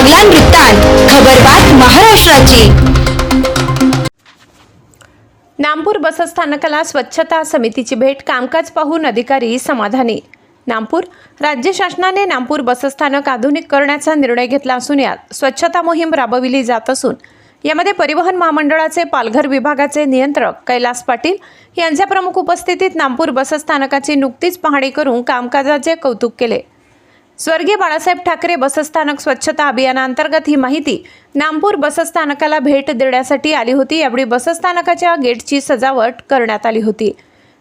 बागलान वृत्तांत खबरबात महाराष्ट्राची. नामपूर बसस्थानकाला स्वच्छता समितीची भेट कामकाज पाहून अधिकारी समाधानी. नामपूर राज्य शासनाने नामपूर बसस्थानक आधुनिक करण्याचा निर्णय घेतला असून यात स्वच्छता मोहीम राबविली जात असून यामध्ये परिवहन महामंडळाचे पालघर विभागाचे नियंत्रक कैलास पाटील यांच्या प्रमुख उपस्थितीत नामपूर बसस्थानकाची नुकतीच पाहणी करून कामकाजाचे कौतुक केले. स्वर्गीय बाळासाहेब ठाकरे बसस्थानक स्वच्छता अभियानांतर्गत ही माहिती नामपूर बसस्थानकाला भेट देण्यासाठी आली होती. यावेळी बसस्थानकाच्या गेटची सजावट करण्यात आली होती.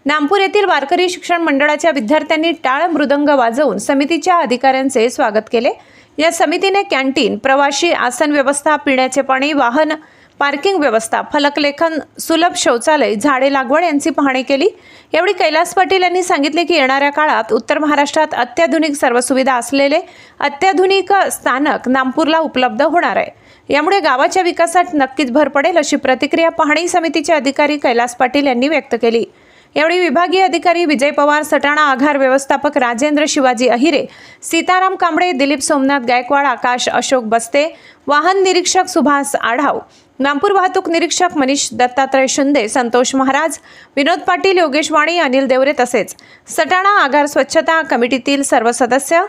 नामपूर येथील वारकरी शिक्षण मंडळाच्या विद्यार्थ्यांनी टाळ मृदंग वाजवून समितीच्या अधिकाऱ्यांचे स्वागत केले. या समितीने कॅन्टीन प्रवाशी आसन व्यवस्था पिण्याचे पाणी वाहन पार्किंग व्यवस्था फलकलेखन सुलभ शौचालय झाडे लागवड यांची पाहणी केली. यावेळी कैलास पाटील यांनी सांगितले की येणाऱ्या काळात उत्तर महाराष्ट्रात अत्याधुनिक सर्व सुविधा असलेले अत्याधुनिक स्थानक नामपूरला उपलब्ध होणार आहे. यामुळे गावाच्या विकासात नक्कीच भर पडेल अशी प्रतिक्रिया पाहणी समितीचे अधिकारी कैलास पाटील यांनी व्यक्त केली. यावेळी विभागीय अधिकारी विजय पवार सटाणा आघार व्यवस्थापक राजेंद्र शिवाजी अहिरे सीताराम कांबळे दिलीप सोमनाथ गायकवाड आकाश अशोक बस्ते वाहन निरीक्षक सुभाष आढाव नागपूर वाहतूक निरीक्षक मनीष दत्तात्रय शिंदे संतोष महाराज विनोद पाटील योगेश वाणी अनिल देवरे तसेच सटाणा आगार स्वच्छता कमिटीतील सर्व सदस्य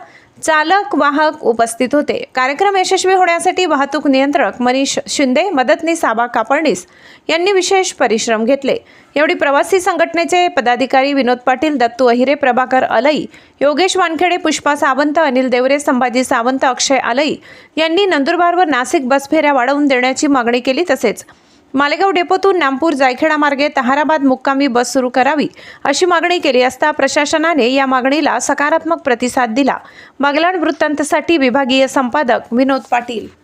चालक वाहक उपस्थित होते. कार्यक्रम यशस्वी होण्यासाठी वाहतूक नियंत्रक मनीष शिंदे मदतनीस आबा कापडणीस यांनी विशेष परिश्रम घेतले. एवढी प्रवासी संघटनेचे पदाधिकारी विनोद पाटील दत्तू अहिरे प्रभाकर अलई योगेश वानखेडे पुष्पा सावंत अनिल देवरे संभाजी सावंत अक्षय अलई यांनी नंदुरबारवर नाशिक बस फेऱ्या वाढवून देण्याची मागणी केली तसेच मालेगाव डेपोतून नामपूर जायखेडा मार्गे तहाराबाद मुक्कामी बस सुरू करावी अशी मागणी केली असता प्रशासनाने या मागणीला सकारात्मक प्रतिसाद दिला. बागलाण वृत्तांतसाठी विभागीय संपादक विनोद पाटील.